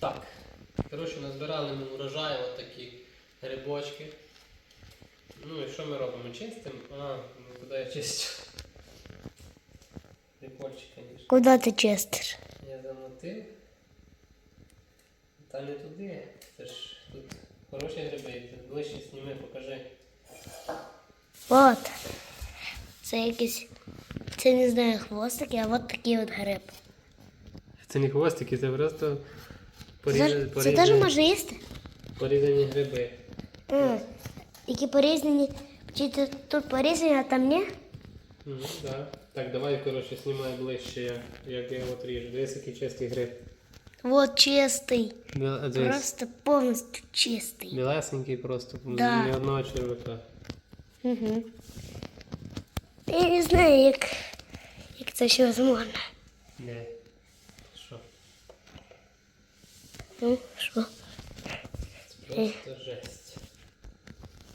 Так. Коротше, назбирали ми урожай, от такі грибочки. Ну і що ми робимо? Чистимо? А, ну куди я чистю? Прикольчик, звісно. Куди ти чистиш? Я замотив. Та не туди. Це ж тут хороші гриби. Ближче сніми, покажи. От. Це якийсь. Це не знаю хвостики, а от такий от гриб. Це не хвостики, це просто Це, це теж може їсти? порізані гриби. М, Які порізані. Чи це тут порізані, а там ні? Ну, да. Так, давай, коротше, знімай ближче, як, я от ріжу. Дивись, який чистий гриб. От чистий. Біла. Просто повністю чистий. Білесенький просто, Да. ні одного червяка. Угу. Я не знаю, як, як це ще можна. Не. Що? Ну, що? Просто жесть.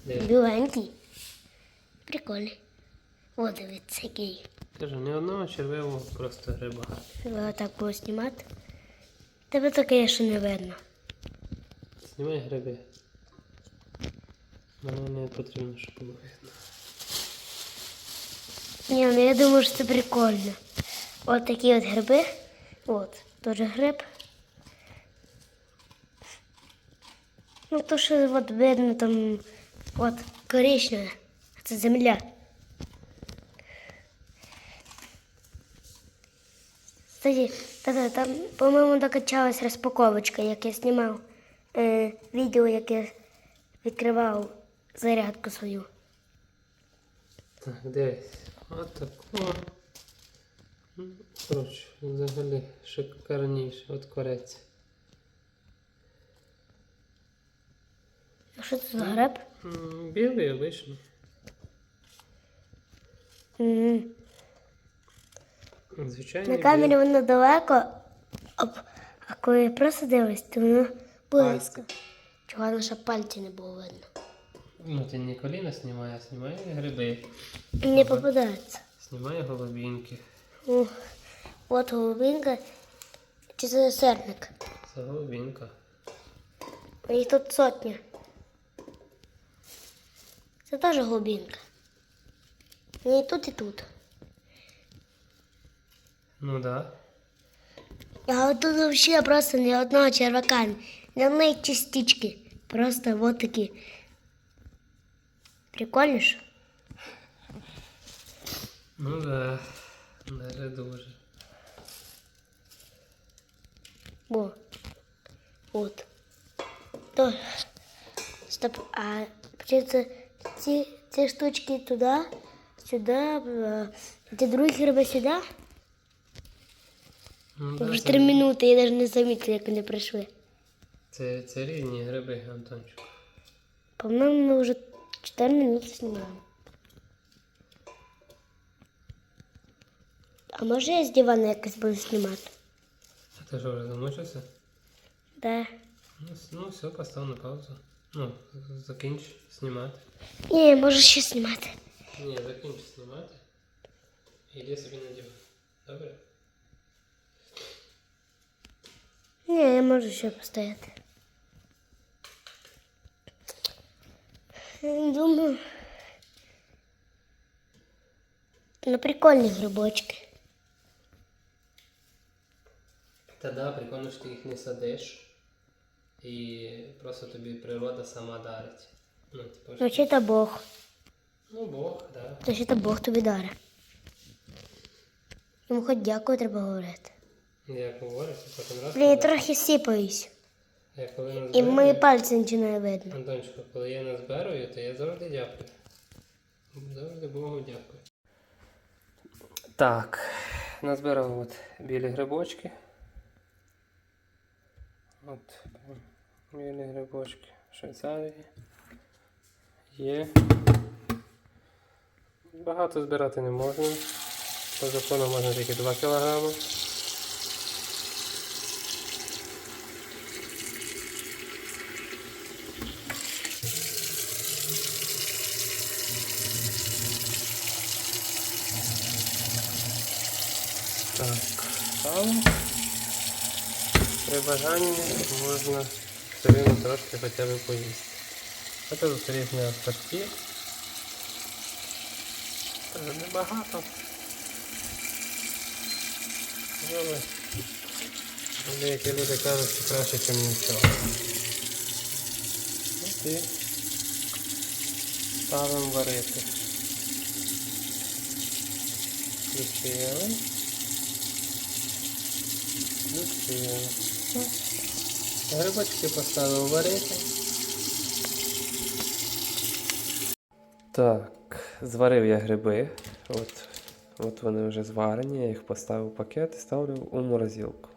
Де? Біленький. Прикольний. О, дивіться, який. Кажу, ні одного червивого просто гриба. Його так було знімати. Тебе таке ще не видно. Знімай гриби. Мене не потрібно, щоб було видно. Ні, ну я думаю, що це прикольно. От такі от гриби. От, теж гриб. Ну, то, що от видно там от коричневе. Це земля. Кстати, та, там, по-моєму, докачалась розпаковочка, як я знімав е, відео, яке відкривав зарядку свою. Так, дивись. От таку. Ну, Коротше, взагалі шикарніше. От корець. А Що це за гриб? М, Білий обичний. М. Звичайний На камері білий. воно далеко, а, а коли я просто дивлюсь, то воно близько. Чого лише пальці не було видно. Ну, ти не коліна знімає, а знімає гриби. Не попадається. Знімає голубінки. Ух, От голубинка. Чи це серник? Це голубінка. Їх тут сотня. Це теж голубинка. І тут, і тут. Ну да. А от тут взагалі просто ні одного червака, ні одної частички. Просто вот такі. Прикольно ж? Ну да. Даже дуже. О. От. То. Стоп. А получается, ці, ці штучки туди, сюди, а ті другі гриби сюди. Ну, Вже це- три минути, я навіть не замітила, як вони прийшли. Це, це різні гриби, Антончик. По-моєму, ми вже 4 минути знімаємо. А може я з дивана якось буду знімати? А ти що вже замучився? Да. Ну, с- ну все, постав на паузу. Ну, з- закінч знімати. Ні, можу ще знімати. Ні, закінч знімати. І йди собі на диван. Добре? Ні, я можу ще постояти. Думаю. Ну, прикольні грибочки. Та да, прикольно, що ти їх не садиш. І просто тобі природа сама дарить. Ну, типу, Ну, що- чи то Бог. ну Бог, да. То чи то Бог тобі даре. Йому хоч дякую треба говорити. Я говорю, це потім раз. Блін, я коли- трохи сіпаюсь. Я коли І назбираю, мої пальці починає видно. Антончику, коли я назбираю, то я завжди дякую. Завжди Богу дякую. Так, назбирав от білі грибочки. От білі грибочки в Швейцарії. Є. Багато збирати не можна. По закону можна тільки 2 кілограми. Так, ставимо. При бажанні можна рівно трошки хоча б поїсти. А тут різні асорті. Це небагато. Але деякі люди кажуть, що краще, ніж нічого. От і ставимо варити. Включили. Включили. Грибочки поставив варити. Так, зварив я гриби. От, от вони вже зварені, я їх поставив в пакет і ставлю у морозилку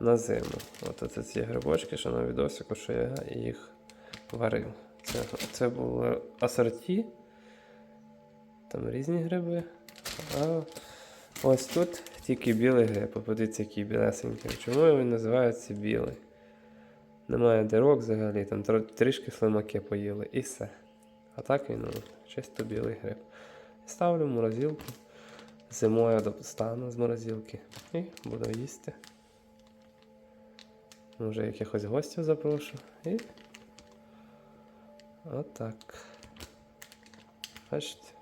на зиму. От оце ці грибочки, що на відосику, що я їх варив. Це, це було асорті. Там різні гриби. А ось тут тільки білий гриб. Подивіться, який білесенький. Чому він називається білий? Немає дирок взагалі, там трішки слимаки поїли і все. А так він ну, чисто білий гриб. Ставлю в морозилку. Зимою достану з морозилки і буду їсти. Може якихось гостів запрошу. І. Отак. Бачите?